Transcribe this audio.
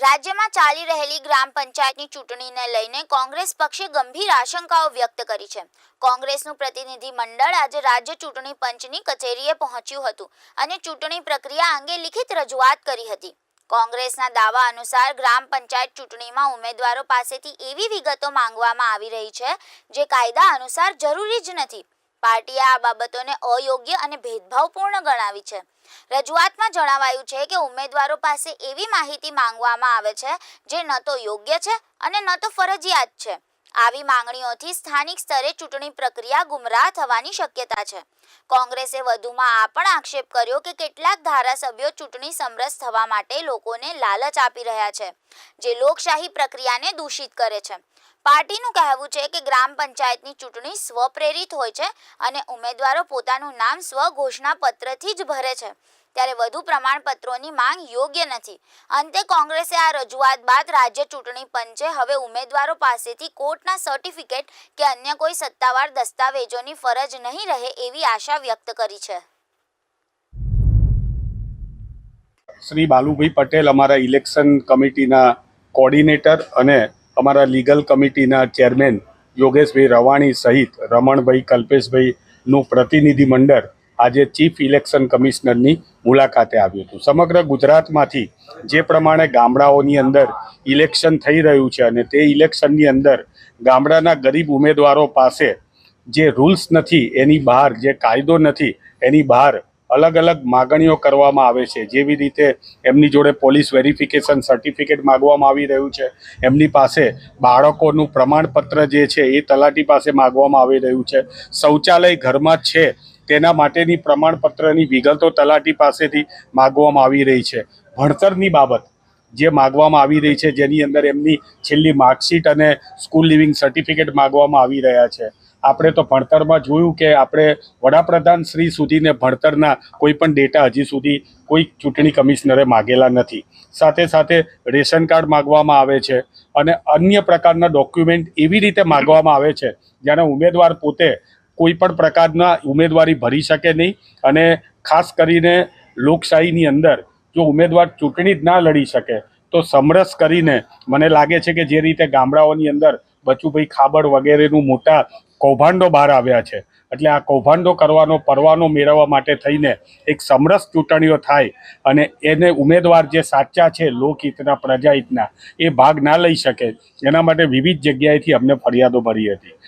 રાજ્યમાં ચાલી રહેલી ગ્રામ પંચાયતની ચૂંટણીને લઈને કોંગ્રેસ પક્ષે ગંભીર આશંકાઓ વ્યક્ત કરી છે. કોંગ્રેસનું પ્રતિનિધિ મંડળ આજે રાજ્ય ચૂંટણી પંચની કચેરીએ પહોંચ્યું હતું અને ચૂંટણી પ્રક્રિયા અંગે લિખિત રજૂઆત કરી હતી. કોંગ્રેસના દાવા અનુસાર ગ્રામ પંચાયત ચૂંટણીમાં ઉમેદવારો પાસેથી એવી વિગતો માંગવામાં આવી રહી છે જે કાયદા અનુસાર જરૂરી જ નથી. પાર્ટીએ આ બાબતોને અયોગ્ય અને ભેદભાવપૂર્ણ ગણાવી છે. રજૂઆતમાં જણાવાયું છે કે ઉમેદવારો પાસે એવી માહિતી માંગવામાં આવે છે જે ન તો યોગ્ય છે અને ન તો ફરજિયાત છે. આવી માંગણીઓથી સ્થાનિક સ્તરે ચૂંટણી પ્રક્રિયા ગુમરાહ થવાની શક્યતા છે. કોંગ્રેસે વધુમાં આ પણ આક્ષેપ કર્યો કે કેટલાક ધારાસભ્યો ચૂંટણી સમરસ થવા માટે લોકોને લાલચ આપી રહ્યા છે, જે લોકશાહી પ્રક્રિયાને દૂષિત કરે છે. પાર્ટીનું કહેવું છે કે ગ્રામ પંચાયતની ચૂંટણી સ્વપ્રેરિત હોય છે અને ઉમેદવારો પોતાનું નામ સ્વઘોષણા પત્રથી જ ભરે છે. ત્યારે વધુ પ્રમાણપત્રોની માંગ યોગ્ય નથી. અંતે કોંગ્રેસે આ રજૂઆત બાદ રાજ્ય ચૂંટણી પંચે હવે ઉમેદવારો પાસેથી કોર્ટના સર્ટિફિકેટ કે અન્ય કોઈ સત્તાવાર દસ્તાવેજોની ફરજ નહીં રહે એવી આશા વ્યક્ત કરી છે. શ્રી બાલુભાઈ પટેલ અમારા ઇલેક્શન કમિટીના કોર્ડિનેટર અને અમારા લીગલ કમિટીના ચેરમેન યોગેશભાઈ રવાણી સહિત રમણભાઈ કલ્પેશભાઈનું પ્રતિનિધિ મંડળ આજે ચીફ ઇલેક્શન કમિશનરની મુલાકાતે આવ્યું હતું. સમગ્ર ગુજરાતમાંથી જે પ્રમાણે ગામડાઓની અંદર ઇલેક્શન થઈ રહ્યું છે અને તે ઇલેક્શનની અંદર ગામડાના ગરીબ ઉમેદવારો પાસે જે રૂલ્સ નથી, એની બહાર જે કાયદો નથી, એની બહાર અલગ અલગ માગણીઓ કરવામાં આવે છે. જેવી રીતે એમની જોડે પોલીસ વેરિફિકેશન સર્ટિફિકેટ માગવામાં આવી રહ્યું છે. એમની પાસે બાળકોનું પ્રમાણપત્ર જે છે એ તલાટી પાસે માગવામાં આવી રહ્યું છે. શૌચાલય ઘરમાં છે. તેના માટેની પ્રમાણપત્રની વિગતો તલાટી પાસેથી માગવામાં આવી રહી છે. ભણતરની બાબત જે માગવામાં આવી રહી છે, જેની અંદર એમની છેલ્લી માર્કશીટ અને સ્કૂલ લિવિંગ સર્ટિફિકેટ માગવામાં આવી રહ્યા છે. આપણે તો ભણતરમાં જોયું કે આપણે વડાપ્રધાન શ્રી સુધીને ભણતરના કોઈ પણ ડેટા હજી સુધી કોઈ ચૂંટણી કમિશનરે માગેલા નથી. સાથે સાથે રેશન કાર્ડ માગવામાં આવે છે અને અન્ય પ્રકારના ડોક્યુમેન્ટ એવી રીતે માગવામાં આવે છે જેને ઉમેદવાર પોતે કોઈ પણ પ્રકારના ઉમેદવારી ભરી શકે નહીં અને ખાસ કરીને લોકશાહીની અંદર જો ઉમેદવાર ચૂંટણી જ ના લડી શકે તો સમરસ કરીને મને લાગે છે કે જે રીતે ગામડાઓની અંદર બચુભાઈ ખાબડ વગેરેનું મોટા કૌભાંડો બહાર આવ્યા છે. એટલે આ કૌભાંડો કરવાનો, પરવાનો મેળવવા માટે થઈને એક સમરસ ચૂંટણીઓ થાય અને એને ઉમેદવાર જે સાચા છે, લોકહિતના, પ્રજાહિતના, એ ભાગ ના લઈ શકે. એના માટે વિવિધ જગ્યાએથી અમને ફરિયાદો ભરી હતી.